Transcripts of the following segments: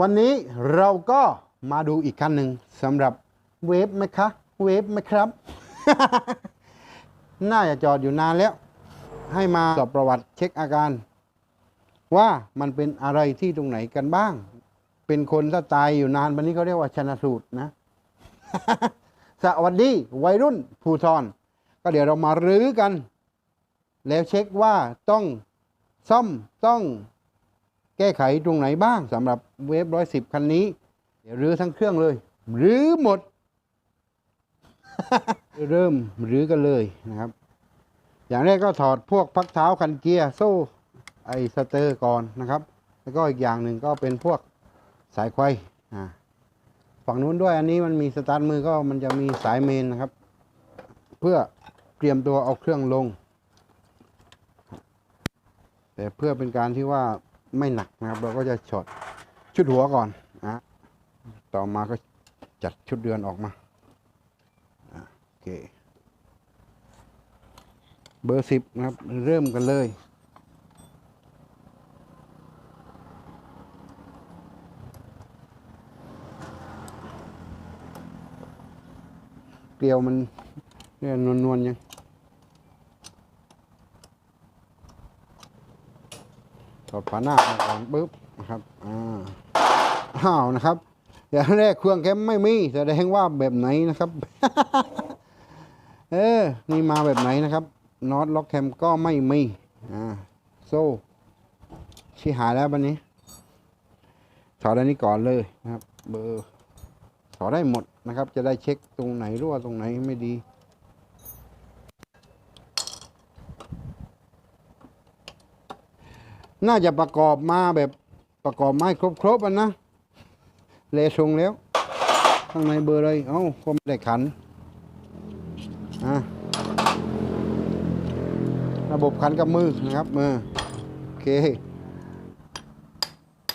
วันนี้เราก็มาดูอีกคันหนึ่งสำหรับเวฟไหมคะ เวฟไหมครับ น่าจะจอดอยู่นานแล้ว ให้มาสอบประวัติเช็คอาการ ว่ามันเป็นอะไรที่ตรงไหนกันบ้าง เป็นคนถ้าตายอยู่นานวันนี้เขาเรียกว่าชนะสูตรนะ สวัสดีวัยรุ่นภูทรก็เดี๋ยวเรามารื้อกัน แล้วเช็คว่าต้องซ่อมต้อง แก้ไขตรงไหนบ้างสำหรับเวฟร้อยสิบคันนี้ เดี๋ยวรื้อทั้งเครื่องเลยรื้อหมด เริ่มรื้อกันเลยนะครับ อย่างแรกก็ถอดพวกพักเท้าคันเกียร์โซ่ไอสเตอร์ก่อนนะครับ แล้วก็อีกอย่างหนึ่งก็เป็นพวกสายไขว้อ่าฝั่งนู้นด้วยอันนี้มันมีสตาร์ทมือก็มันจะมีสายเมนนะครับ เพื่อเตรียมตัวเอาเครื่องลง แต่เพื่อเป็นการที่ว่า ไม่หนักนะครับ เราก็จะช็อตชุดหัวก่อนนะต่อมาก็จัดชุดเดือนออกมาโอเคเบอร์สิบนะครับ เริ่มกันเลยเกลียวมันเนี่ยนวลๆยัง ถอดฝาหน้าออกก่อนปุ๊บนะครับอ่าอ้าวนะครับอย่างแรกเครื่องแคมไม่มีแสดงว่าแบบไหนนะครับเออนี่มาแบบไหนนะครับน็อตล็อกแคมก็ไม่มีอ่าโซ่ชี้หายแล้วบันนี้ถอดอันนี้ก่อนเลยนะครับ เบอร์ถอดได้หมดนะครับ จะได้เช็คตรงไหนรั่วตรงไหนไม่ดี น่าจะประกอบมาแบบประกอบไม้ครบๆอันนะเลชงแล้ว ข้างในเบอร์เลยเอ้าก็ไม่ได้ขันอะระบบขันกับมือนะครับมือโอเค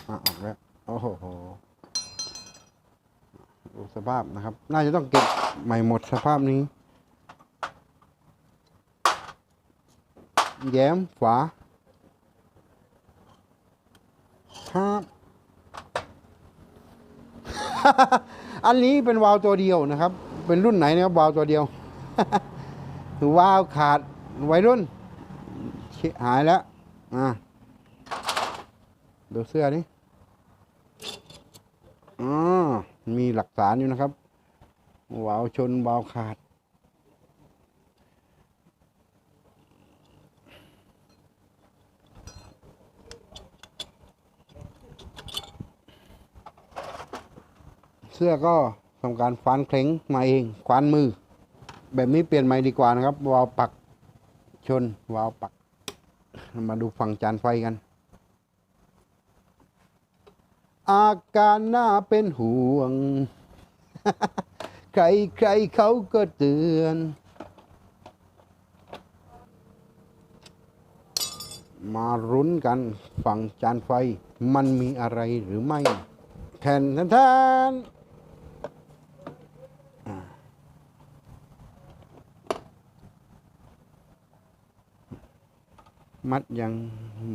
อะออกแล้วโอ้โหดูสภาพนะครับ น่าจะต้องเก็บใหม่หมดสภาพนี้ แย้มฝา ครับ อันนี้เป็นวาล์วตัวเดียวนะครับ เป็นรุ่นไหนนะครับวาล์วตัวเดียววาล์วขาดวัยรุ่นหายแล้วอ่าดูเสื้อนี่อ๋อมีหลักฐานอยู่นะครับวาล์วชนวาล์วขาด เสื้อก็ทำการฟันเคล้งมาเองควานมือ แบบนี้เปลี่ยนใหม่ดีกว่านะครับ วาล์วปักชน วาล์วปัก มาดูฝั่งจานไฟกัน อาการน่าเป็นห่วง ใครใครเขาก็เตือนมารุ้นกันฝั่งจานไฟมันมีอะไรหรือไม่แทนแทนแทนอ่า มัดยัง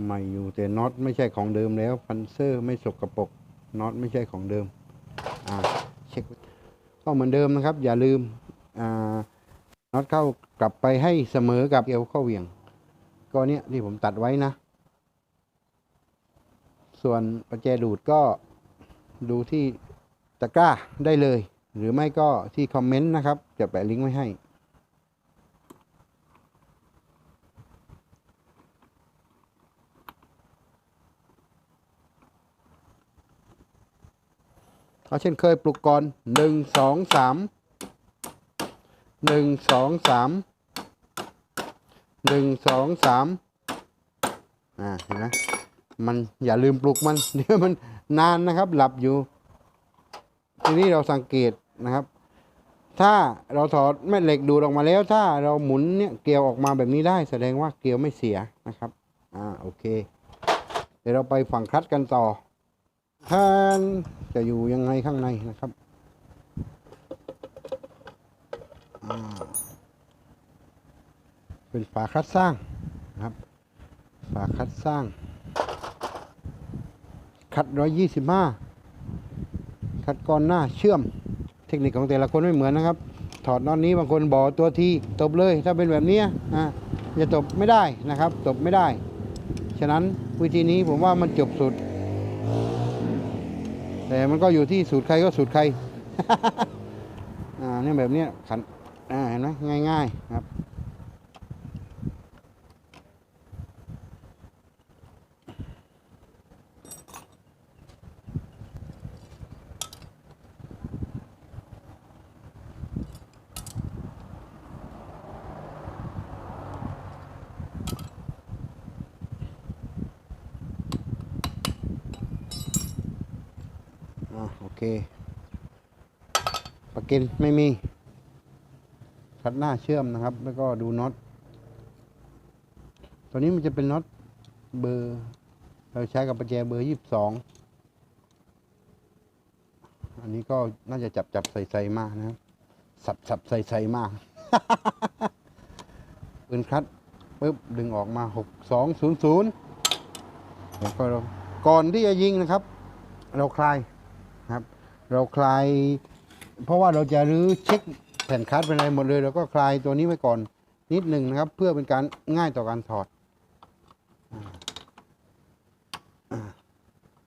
ใหม่อยู่แต่น็อตไม่ใช่ของเดิมแล้วพันเซอร์ไม่สกรปรกน็อตไม่ใช่ของเดิมอ่าเช็คก็เหมือนเดิมนะครับ อย่าลืมอ่าน็อตเข้ากลับไปให้เสมอกับเอวเข้าเหวี่ยงก็เนี้ยที่ผมตัดไว้นะ ส่วนประแจดูดก็ดูที่ตะกร้าได้เลย หรือไม่ก็ที่คอมเมนต์นะครับ จะแปะลิงก์ไว้ให้ เอาเช่นเคยปลุกก่อนหนึ่งสองสามหนึ่งสองสามหนึ่งสองสามอ่าเห็นไหมมันอย่าลืมปลุกมันเดี๋ยวมันนานนะครับหลับอยู่ ทีนี้เราสังเกตนะครับ ถ้าเราถอดแม่เหล็กดูออกมาแล้ว ถ้าเราหมุนเนี่ยเกลียวออกมาแบบนี้ได้ แสดงว่าเกลียวไม่เสียนะครับอ่าโอเค เดี๋ยวเราไปฝั่งคลัตช์กันต่อ ท่านจะอยู่ยังไงข้างในนะครับเป็นฝาคัดสร้างนะครับ ฝาคัดสร้าง คัดร้อยยี่สิบห้าคัดก้อนหน้าเชื่อม เทคนิคของแต่ละคนไม่เหมือนนะครับ ถอดน็อตนี้บางคนบ่อตัวทีตบเลยถ้าเป็นแบบนี้ยอะจะตบไม่ได้นะครับ ตบไม่ได้ ฉะนั้นวิธีนี้ผมว่ามันจบสุด แต่มันก็อยู่ที่สูตรใครก็สูตรใคร อ่าเนี่ยแบบเนี้ยขันอ่าเห็นไหมง่ายๆครับ เคปากกินไม่มี คัดหน้าเชื่อมนะครับ แล้วก็ดูน็อต ตัวนี้มันจะเป็นน็อตเบอร์ เราใช้กับประแจเบอร์ยี่สิบสอง อันนี้ก็น่าจะจับจับใส่ใส่มากนะครับ สับสับใส่ใส่มากปืนคัดปุ๊บดึงออกมาหกสองศูนย์ศูนย์แล้วก็ก่อนที่จะยิงนะครับ เราคลาย ครับ เราคลาย เพราะว่าเราจะรื้อเช็คแผ่นคัดเป็นอะไรหมดเลยเราก็คลายตัวนี้ไว้ก่อนนิดหนึ่งนะครับ เพื่อเป็นการง่ายต่อการถอด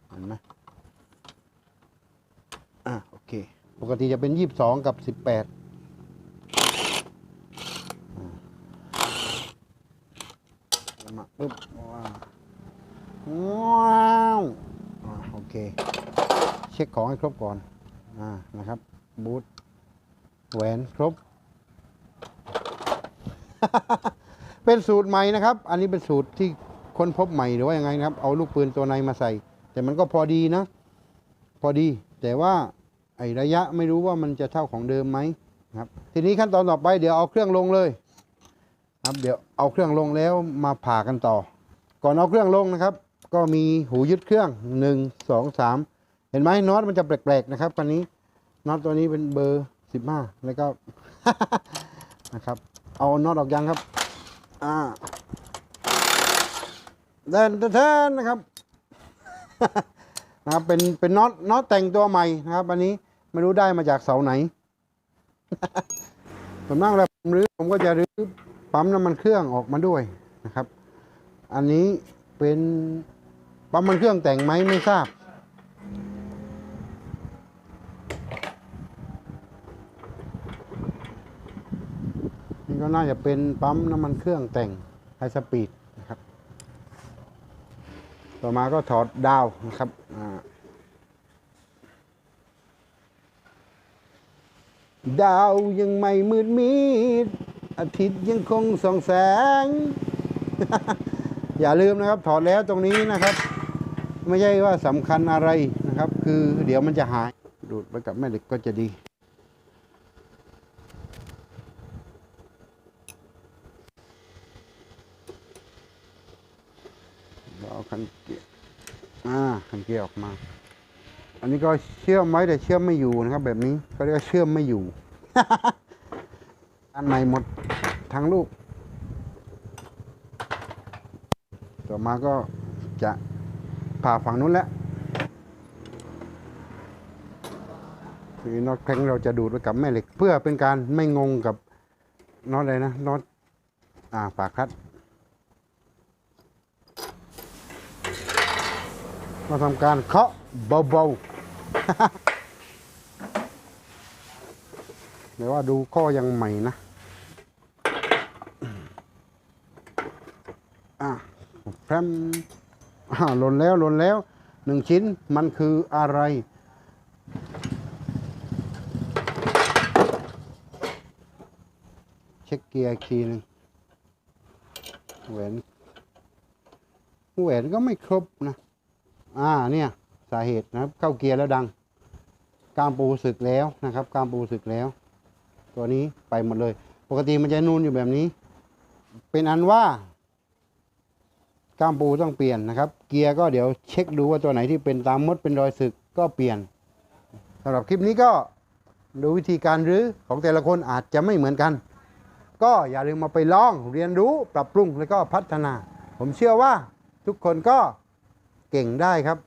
เห็นไหมอ่าโอเค ปกติจะเป็นยี่สิบสองกับสิบแปดมาปุ๊บว้าวว้าว โอเค ช็คของให้ครบก่อนอ่านะครับ บูทแหวนครบ เป็นสูตรใหม่นะครับ อันนี้เป็นสูตรที่ค้นพบใหม่หรือว่ายังไงนะครับ เอาลูกปืนตัวในมาใส่ แต่มันก็พอดีนะ พอดี แต่ว่าไอระยะไม่รู้ว่ามันจะเท่าของเดิมไหมนะครับ ทีนี้ขั้นตอนต่อไปเดี๋ยวเอาเครื่องลงเลยครับเดี๋ยวเอาเครื่องลงแล้วมาผ่ากันต่อ ก่อนเอาเครื่องลงนะครับ ก็มีหูยึดเครื่องหนึ่งสองสาม เห็นไหมน็อตมันจะแปลกๆนะครับคันนี้น็อตตัวนี้เป็นเบอร์สิบห้าแล้วก็นะครับ เอาน็อตออกยังครับ อ่าเดินเทินนะครับนะครับเป็นเป็นน็อตน็อตแต่งตัวใหม่นะครับ อันนี้ไม่รู้ได้มาจากเสาไหนส่วนมากแล้วผมรื้อผมก็จะรื้อปั๊มน้ำมันเครื่องออกมาด้วยนะครับ อันนี้เป็นปั๊มน้ำมันเครื่องแต่งไหมไม่ทราบ ก็น่าจะเป็นปั๊มน้ำมันเครื่องแต่งไฮสปีดนะครับ ต่อมาก็ถอดดาวนะครับดาวยังไม่มืดมิดอาทิตย์ยังคงส่องแสง อย่าลืมนะครับ ถอดแล้วตรงนี้นะครับ ไม่ใช่ว่าสำคัญอะไรนะครับ คือเดี๋ยวมันจะหายดูดไปกับแม่เหล็กก็จะดี เราเอาคันเกียร์อ่าคันเกียร์ออกมา อันนี้ก็เชื่อมไว้แต่เชื่อมไม่อยู่นะครับ แบบนี้เขาเรียกว่าเชื่อมไม่อยู่อันใหม่หมดทั้งลูก ต่อมาก็จะผ่าฝั่งนู้นแล้วคือน็อตแข็งเราจะดูดไว้กับแม่เหล็ก เพื่อเป็นการไม่งงกับน็อตอะไรนะน็อตอ่าฝาคัด มาทำการเคาะเบาๆเดี๋ยวว่าดูข้อยังใหม่นะอะแพรมอ่าหล่นแล้วหล่นแล้วหนึ่งชิ้นมันคืออะไรเช็คเกียร์อีนึงแหวนแหวนก็ไม่ครบนะ อ่าเนี่ยสาเหตุนะครับ เข้าเกียร์แล้วดังก้ามปูสึกแล้วนะครับก้ามปูสึกแล้ว ตัวนี้ไปหมดเลย ปกติมันจะนูนอยู่แบบนี้ เป็นอันว่าก้ามปูต้องเปลี่ยนนะครับ เกียร์ก็เดี๋ยวเช็คดูว่าตัวไหนที่เป็นตามมดเป็นรอยสึกก็เปลี่ยนสำหรับคลิปนี้ก็ดูวิธีการรื้อของแต่ละคนอาจจะไม่เหมือนกัน ก็อย่าลืมมาไปลองเรียนรู้ปรับปรุงแล้วก็พัฒนา ผมเชื่อว่าทุกคนก็ เก่งได้ครับ